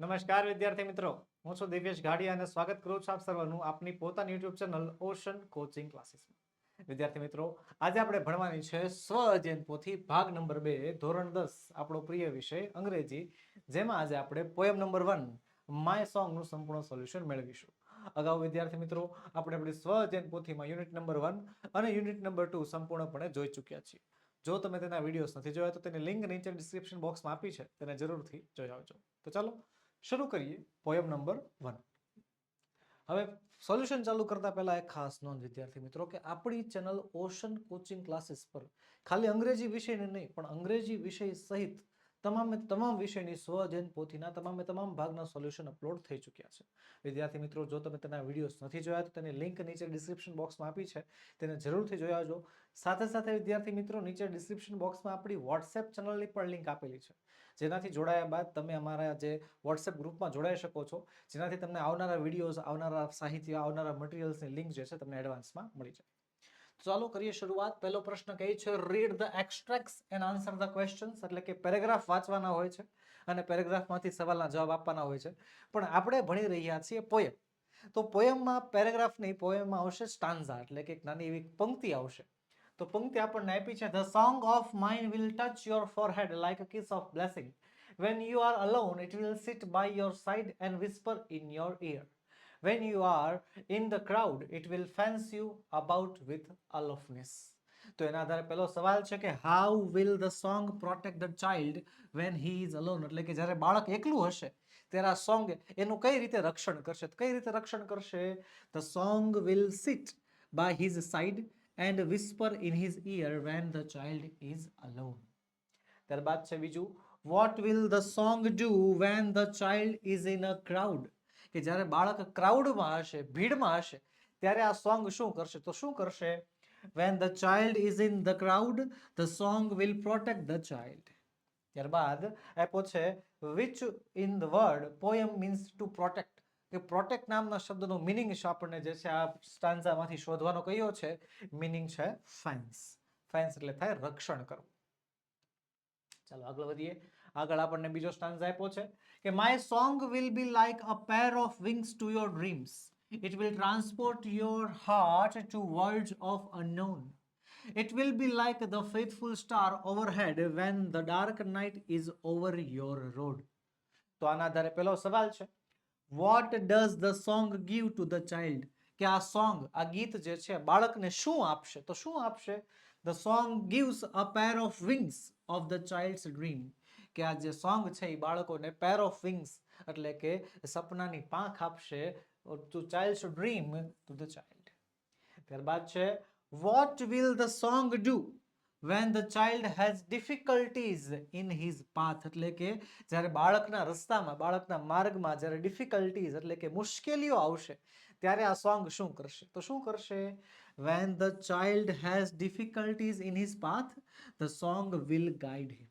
નમસ્કાર વિદ્યાર્થી મિત્રો. હું છું દિવ્યેશ ગાડી અને સ્વાગત કરું છું આપ સર્વનું આપની પોતાની યુટ્યુબ ચેનલ ઓશન કોચિંગ ક્લાસીસમાં વિદ્યાર્થી મિત્રો, આજે આપણે ભણવાની છે સ્વ અધ્યયન પોથી ભાગ નંબર બે, ધોરણ દસ, આપણો પ્રિય વિષય અંગ્રેજી, જેમાં આજે આપણે પોયમ નંબર વન માય સોંગનું સંપૂર્ણ સોલ્યુશન મેળવીશું. અગાઉ વિદ્યાર્થી મિત્રો, આપણે આપણી સ્વ અધ્યયન પોથીમાં યુનિટ નંબર વન અને યુનિટ નંબર ટુ સંપૂર્ણપણે જોઈ ચૂક્યા છીએ. જો તમે તેના વિડીયોઝ નથી જોયા, તો તેની લિંક નીચે ડિસ્ક્રિપ્શન બોક્સમાં આપી છે. તેને જરૂરથી જોઈ આવજો. તો ચાલો શરૂ કરીએ પોયમ નંબર વન હવે સોલ્યુશન ચાલુ કરતા પહેલા એક ખાસ નોંધ, વિદ્યાર્થી મિત્રો, કે આપણી ચેનલ ઓશન કોચિંગ ક્લાસીસ પર ખાલી અંગ્રેજી વિષયને નહીં, પણ અંગ્રેજી વિષય સહિત તમામે તમામ વિષયની સ્વ અધ્યયન પોથીના તમામે તમામ ભાગના સોલ્યુશન અપલોડ થઈ ચૂક્યા છે. વિદ્યાર્થી મિત્રો, જો તમે તેના વિડીયોઝ નથી જોયા, તો તેની લિંક નીચે ડિસ્ક્રિપ્શન બોક્સમાં આપી છે. તેને જરૂરથી જોયા જો સાથે સાથે વિદ્યાર્થી મિત્રો, નીચે ડિસ્ક્રિપ્શન બોક્સમાં આપણી વોટ્સએપ ચેનલની પણ લિંક આપેલી છે. જેનાથી જોડાયા બાદ તમે અમારા જે વોટ્સએપ ગ્રુપમાં જોડાઈ શકો છો, જેનાથી તમને આવનારા વિડીયોઝ આવનારા સાહિત્ય, આવનારા મટીરિયલ્સની લિંક જે છે, તમને એડવાન્સમાં મળી જાય. ચાલો કરીએ શરૂઆત. પહેલો પ્રશ્ન કહે છે read the extracts and answer the questions એટલે કે પેરેગ્રાફ વાંચવાના હોય છે અને પેરેગ્રાફમાંથી સવાલના જવાબ આપવાના હોય છે. પણ આપણે ભણી રહ્યા છીએ પોયમ તો પોયમમાં પેરેગ્રાફ નહીં પોયમમાં આવશે સ્ટાન્ઝા એટલે કે એક નાની એવી પંક્તિ આવશે. તો પંક્તિ આપણને આપી છે the song of mind will touch your forehead like a kiss of blessing when you are alone it will sit by your side and whisper in your ear when you are in the crowd it will fence you about with aloofness તો એના આધારે પહેલો સવાલ છે કે how will the song protect the child when he is alone એટલે કે જ્યારે બાળક એકલું હશે ત્યારે આ સોંગ એનું કઈ રીતે રક્ષણ કરશે તો કઈ રીતે રક્ષણ કરશે the song will sit by his side and whisper in his ear when the child is alone ત્યારબાદ છે બીજું what will the song do when the child is in a crowd કે જ્યારે બાળક ક્રાઉડમાં હશે, ભીડમાં હશે, ત્યારે આ સોંગ શું કરશે? તો શું કરશે? When the child is in the crowd the song will protect the child ત્યારબાદ આપ્યો છે which in the word poem means to protect કે પ્રોટેક્ટ નામના શબ્દનો મિનિંગ છે આપણને, જે છે આ સ્ટાન્ઝામાંથી શોધવાનો કયો છે? મિનિંગ છે ફેન્સ ફેન્સ એટલે થાય રક્ષણ કરવું. ચાલો આગળ વધીએ. આગળ આપણને બીજો સ્ટાન્સ આપ્યો છે કે my song will be like a pair of wings to your dreams it will transport your heart to world of unknown It will be like the faithful star overhead when the dark night is over your road. તો આના આધારે પહેલો સવાલ છે what does the song give to the child કે આ song આ ગીત જે છે, બાળકને શું આપશે? તો શું આપશે? The song gives a pair of wings of the child's dream કે આ જે સોંગ છે એ બાળકોને પેર ઓફ વિંગ્સ એટલે કે સપનાની પાંખ આપશે to child's dream to the child ત્યારબાદ છે what will the song do when the child has difficulties in his path એટલે કે જ્યારે બાળકના રસ્તામાં, બાળકના માર્ગમાં જ્યારે ડિફિકલ્ટીઝ એટલે કે મુશ્કેલીઓ આવશે, ત્યારે આ સોંગ શું કરશે? તો શું કરશે? When the child has difficulties in his path the song will guide him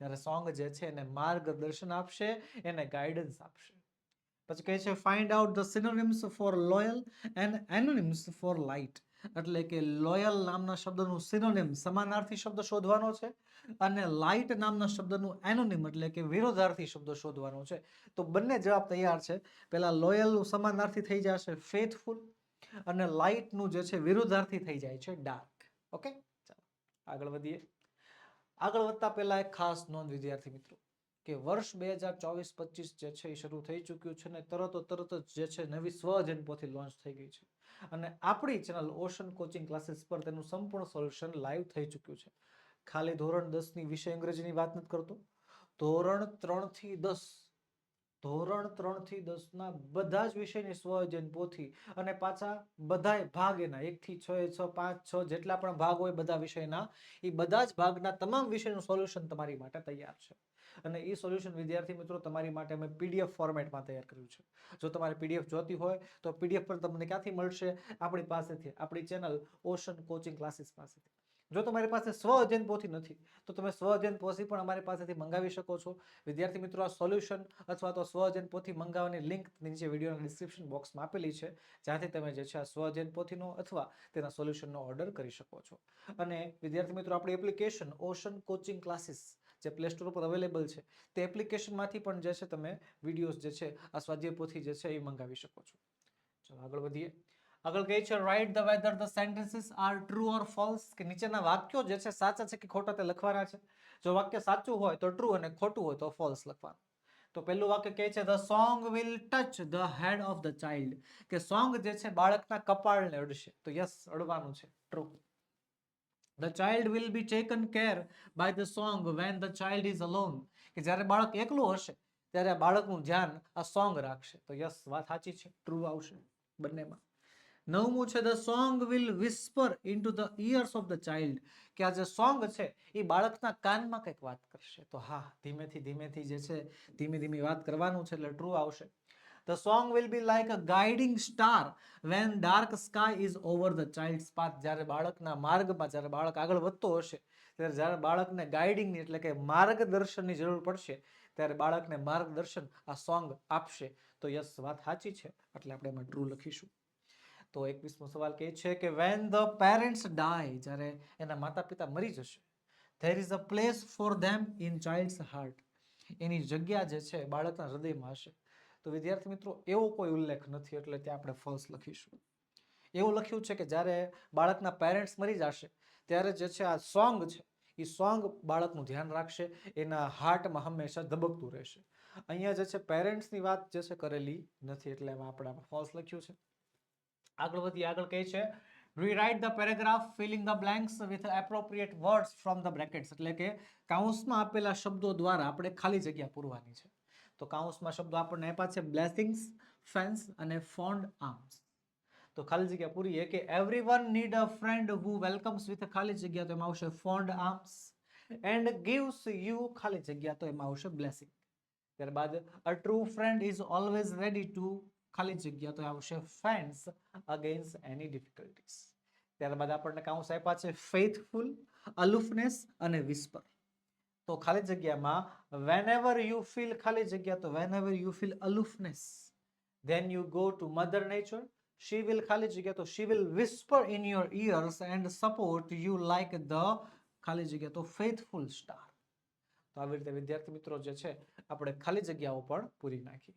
ત્યારે સોંગ જે છે એને માર્ગદર્શન આપશે, એને ગાઈડન્સ આપશે. પછી કહે છે find out the synonyms for loyal and antonyms for light એટલે કે લોયલ નામના શબ્દનું સિનોનિમ સમાનાર્થી શબ્દ શોધવાનો છે અને લાઇટ નામના શબ્દનું એનોનિમ એટલે કે વિરોધાર્થી શબ્દ શોધવાનો છે. તો બંને જવાબ તૈયાર છે. પહેલા લોયલનું સમાનાર્થી થઈ જશે ફેથફુલ અને લાઇટનું જે છે વિરુદ્ધાર્થી થઈ જાય છે ડાર્ક. ઓકે? ચાલો, આગળ વધીએ. આગળ વધતા પહેલા એક ખાસ નોંધ, વિદ્યાર્થી મિત્રો, કે વર્ષ બે હજાર ચોવીસ પચીસ જે છે એ શરૂ થઈ ચૂક્યું છે અને તરત તરત જ જે છે નવી સ્વજન લોન્ચ થઈ ગઈ છે. અને આપણી ચેનલ ઓશન કોચિંગ ક્લાસીસ પર તેનું સંપૂર્ણ સોલ્યુશન લાઈવ થઈ ચૂક્યું છે. ખાલી ધોરણ દસની વિષય અંગ્રેજીની વાત નથી કરતો. ધોરણ ત્રણથી દસ ધોરણ ત્રણથી દસના બધા જ વિષયની સ્વઅધ્યયન પોથી અને પાછા બધાય ભાગ એના એક થી છ છ, પાંચ, છ જેટલા પણ ભાગ હોય બધા વિષયના એ બધા જ ભાગના તમામ વિષયનું સોલ્યુશન તમારી માટે તૈયાર છે. અને એ સોલ્યુશન, વિદ્યાર્થી મિત્રો, તમારી માટે અમે પીડીએફ ફોર્મેટમાં તૈયાર કર્યું છે. જો તમારે પીડીએફ જોતી હોય, તો પીડીએફ પર તમને ક્યાંથી મળશે? આપણી પાસેથી, આપણી ચેનલ ઓશન કોચિંગ ક્લાસીસ પાસેથી. જો તમારી પાસે સ્વ અધ્યયન પોથી નથી, તો તમે સ્વ અધ્યયન પોથી પણ અમારી પાસેથી મંગાવી શકો છો. વિદ્યાર્થી મિત્રો, આ સોલ્યુશન અથવા તો સ્વ અધ્યયન પોથી મંગાવવાની લિંક નીચે વિડીયોના ડિસ્ક્રિપ્શન બોક્સમાં આપેલી છે, જ્યાંથી તમે જે છે આ સ્વ અધ્યયન પોથીનો અથવા તેના સોલ્યુશનનો ઓર્ડર કરી શકો છો. અને વિદ્યાર્થી મિત્રો, આપણી એપ્લિકેશન ઓશન કોચિંગ ક્લાસીસ જે પ્લે સ્ટોર પર અવેલેબલ છે, તે એપ્લિકેશનમાંથી પણ જે છે તમે વિડીયોઝ જે છે આ સ્વાધ્યાય પોથી જે છે એ મંગાવી શકો છો. ચલો આગળ વધીએ. આગળ કહે છે write the whether the sentences are true or false કે નીચેના વાક્યો જે છે સાચા છે કે ખોટા તે લખવાના છે જો વાક્ય સાચું હોય તો ટ્રુ અને ખોટું હોય તો ફોલ્સ લખવાનું તો પહેલું વાક્ય કહે છે the song will touch the head of the child કે સોંગ જે છે બાળકના કપાળને અડશે તો યસ અડવાનું છે true the child will be taken care by the song when the child is alone કે જ્યારે બાળક એકલું હશે, ત્યારે આ બાળકનું ધ્યાન આ સોંગ રાખશે. તો યસ વાત સાચી છે ટ્રુ આવશે બંનેમાં. નવમું છે, the song will whisper into the ears of the child. કે આ જે સોંગ છે, એ બાળકના કાનમાં કંઈક વાત કરશે. તો હા, ધીમેથી ધીમેથી જે છે, ધીમે ધીમે વાત કરવાનું છે, એટલે ટ્રુ આવશે. The song will be like a guiding star when dark sky is over the child's path. જ્યારે બાળકના માર્ગમાં, જ્યારે બાળક આગળ વધતો હશે, ત્યારે જ્યારે બાળકને ગાઈડિંગની એટલે કે માર્ગદર્શનની જરૂર પડશે, ત્યારે બાળકને માર્ગદર્શન આ સોંગ આપશે. તો યસ, વાત સાચી છે. એટલે આપણે એમાં ટ્રુ લખીશું. તો એકવીસમો સવાલ કહે છે કે વેન ધ પેરેન્ટ્સ ડાય જ્યારે એના માતા પિતા મરી જશે there is a place for them in child's heart એની જગ્યા જે છે, બાળકના હૃદયમાં હશે. તો વિદ્યાર્થી મિત્રો, એવો કોઈ ઉલ્લેખ નથી, એટલે ત્યાં આપણે ફોલ્સ લખીશું. એવું લખ્યું છે કે જ્યારે બાળકના પેરેન્ટ્સ મરી જશે, ત્યારે જે છે, આ સોંગ છે, એ સોંગ બાળકનું ધ્યાન રાખશે, એના હાર્ટમાં હંમેશા ધબકતું રહેશે. અહીંયા જે છે પેરેન્ટ્સની વાત જે છે, કરેલી નથી, એટલે એમાં આપણે ફોલ્સ લખ્યું છે. આગળ વધીએ આગળ કહે છે rewrite the paragraph filling the blanks with appropriate words from the brackets એટલે કે કાઉન્સમાં આપેલા શબ્દો દ્વારા આપણે ખાલી જગ્યા પૂરવાની છે. તો કાઉન્સમાં શબ્દો આપણને આપ્યા છે બ્લેસિંગ્સ ફેન્સ અને ફોન્ડ આર્મ્સ તો ખાલી જગ્યા પૂરીએ કે everyone need a friend who welcomes with ખાલી જગ્યા તો એમાં આવશે fond arms and gives you ખાલી જગ્યા તો એમાં આવશે બ્લેસિંગ ત્યારબાદ a true friend is always ready to ખાલી જગ્યા તો આવશે ફેન્સ અગેન્સ્ટ એની ડિફિકલ્ટીઝ ત્યારબાદ આપણને કાઉન્સ આપ્યા છે ફેથફુલ અલુફનેસ અને વિસ્પર તો ખાલી જગ્યામાં વેન એવર યુ ફીલ ખાલી જગ્યા તો whenever you feel aloofness then you go to mother nature she will ખાલી જગ્યા તો she will whisper in your ears and support you like the ખાલી જગ્યા તો ફેથફુલ સ્ટાર તો આવી રીતે વિદ્યાર્થી મિત્રો જે છે, આપણે ખાલી જગ્યાઓ પણ પૂરી નાખી.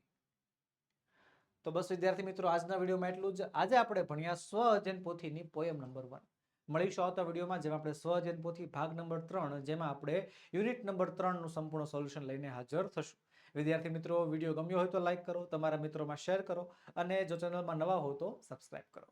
તો બસ વિદ્યાર્થી મિત્રો, આજના વિડીયોમાં એટલું જ. આજે આપણે ભણ્યા સ્વ અધ્યયન પોથીની પોયમ નંબર વન મળીશું આવતા વિડીયોમાં જેમાં આપણે સ્વ અધ્યયન પોથી ભાગ નંબર ત્રણ, જેમાં આપણે યુનિટ નંબર ત્રણનું સંપૂર્ણ સોલ્યુશન લઈને હાજર થશું. વિદ્યાર્થી મિત્રો, વીડિયો ગમ્યો હોય તો લાઈક કરો, તમારા મિત્રોમાં શેર કરો, અને જો ચેનલમાં નવા હો તો સબસ્ક્રાઇબ કરો.